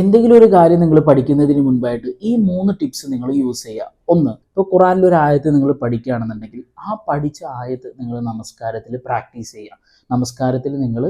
എന്തെങ്കിലും ഒരു കാര്യം നിങ്ങൾ പഠിക്കുന്നതിന് മുൻപായിട്ട് ഈ മൂന്ന് ടിപ്സ് നിങ്ങൾ യൂസ് ചെയ്യുക. ഒന്ന് ഇപ്പോൾ ഖുറാനിൽ ഒരു ആയത്ത് നിങ്ങൾ പഠിക്കുകയാണെന്നുണ്ടെങ്കിൽ ആ പഠിച്ച ആയത്ത് നിങ്ങൾ നമസ്കാരത്തിൽ പ്രാക്ടീസ് ചെയ്യുക. നമസ്കാരത്തിൽ നിങ്ങൾ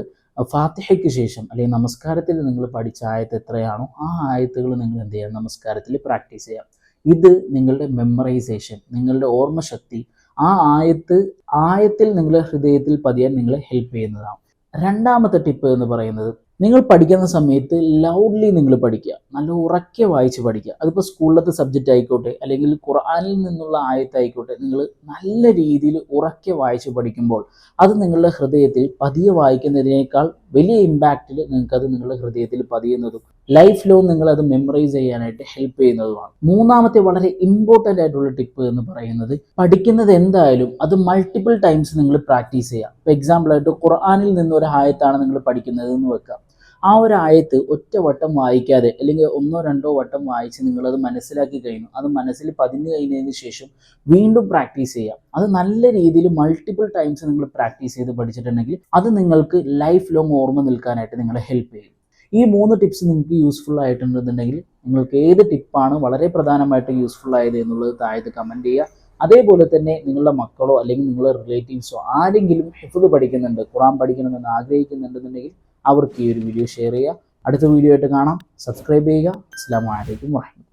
ഫാത്തിഹയ്ക്ക് ശേഷം അല്ലെങ്കിൽ നമസ്കാരത്തിൽ നിങ്ങൾ പഠിച്ച ആയത്ത് എത്രയാണോ ആ ആയത്തുകൾ നിങ്ങൾ എന്ത് ചെയ്യുക? നമസ്കാരത്തിൽ പ്രാക്ടീസ് ചെയ്യുക. ഇത് നിങ്ങളുടെ മെമ്മറൈസേഷൻ നിങ്ങളുടെ ഓർമ്മശക്തി ആ ആയത്ത് ആയത്തിൽ നിങ്ങളുടെ ഹൃദയത്തിൽ പതിയാൻ നിങ്ങളെ ഹെൽപ്പ് ചെയ്യുന്നതാണ്. രണ്ടാമത്തെ ടിപ്പ് എന്ന് പറയുന്നത് നിങ്ങൾ പഠിക്കുന്ന സമയത്ത് ലൗഡ്ലി നിങ്ങൾ പഠിക്കുക. നല്ല ഉറക്കെ വായിച്ച് പഠിക്കുക. അതിപ്പോൾ സ്കൂളിലത്തെ സബ്ജക്റ്റ് ആയിക്കോട്ടെ അല്ലെങ്കിൽ ഖുർആനിൽ നിന്നുള്ള ആയത്തായിക്കോട്ടെ നിങ്ങൾ നല്ല രീതിയിൽ ഉറക്കെ വായിച്ച് പഠിക്കുമ്പോൾ അത് നിങ്ങളുടെ ഹൃദയത്തിൽ പതിയെ വായിക്കുന്നതിനേക്കാൾ വലിയ ഇമ്പാക്റ്റിൽ നിങ്ങൾക്കത് നിങ്ങളുടെ ഹൃദയത്തിൽ പതിയുന്നതും ലൈഫ് ലോ നിങ്ങൾ അത് മെമ്മറൈസ് ചെയ്യാനായിട്ട് ഹെൽപ്പ് ചെയ്യുന്നതുമാണ്. മൂന്നാമത്തെ വളരെ ഇമ്പോർട്ടന്റ് ആയിട്ടുള്ള ടിപ്പ് എന്ന് പറയുന്നത് പഠിക്കുന്നത് എന്തായാലും അത് മൾട്ടിപ്പിൾ ടൈംസ് നിങ്ങൾ പ്രാക്ടീസ് ചെയ്യുക. ഇപ്പോൾ എക്സാമ്പിളായിട്ട് ഖുർആനിൽ നിന്ന് ഒരു ആയത്താണ് നിങ്ങൾ പഠിക്കുന്നത് എന്ന് വെക്കുക. ആ ഒരു ആയത്ത് ഒറ്റ വട്ടം വായിക്കാതെ അല്ലെങ്കിൽ ഒന്നോ രണ്ടോ വട്ടം വായിച്ച് നിങ്ങളത് മനസ്സിലാക്കി കഴിഞ്ഞു. അത് മനസ്സിൽ പതിഞ്ഞു കഴിഞ്ഞതിന് ശേഷം വീണ്ടും പ്രാക്ടീസ് ചെയ്യാം. അത് നല്ല രീതിയിൽ മൾട്ടിപ്പിൾ ടൈംസ് നിങ്ങൾ പ്രാക്ടീസ് ചെയ്ത് പഠിച്ചിട്ടുണ്ടെങ്കിൽ അത് നിങ്ങൾക്ക് ലൈഫ് ലോങ് ഓർമ്മ നിൽക്കാനായിട്ട് നിങ്ങളെ ഹെൽപ്പ് ചെയ്യും. ഈ മൂന്ന് ടിപ്സ് നിങ്ങൾക്ക് യൂസ്ഫുൾ ആയിട്ടുണ്ടെന്നുണ്ടെങ്കിൽ നിങ്ങൾക്ക് ഏത് ടിപ്പാണ് വളരെ പ്രധാനമായിട്ട് യൂസ്ഫുൾ ആയത് എന്നുള്ളത് താഴത്ത് കമന്റ് ചെയ്യുക. അതേപോലെ തന്നെ നിങ്ങളുടെ മക്കളോ അല്ലെങ്കിൽ നിങ്ങളുടെ റിലേറ്റീവ്സോ ആരെങ്കിലും ഹിഫുദ് പഠിക്കുന്നുണ്ട് ഖുറാൻ പഠിക്കണമെന്ന് ആഗ്രഹിക്കുന്നുണ്ടെന്നുണ്ടെങ്കിൽ അവർക്ക് ഈ ഒരു വീഡിയോ ഷെയർ ചെയ്യുക. അടുത്ത വീഡിയോ ആയിട്ട് കാണാം. സബ്സ്ക്രൈബ് ചെയ്യുക. അസ്സാം വലൈക്കും വാഹമത്തുള്ള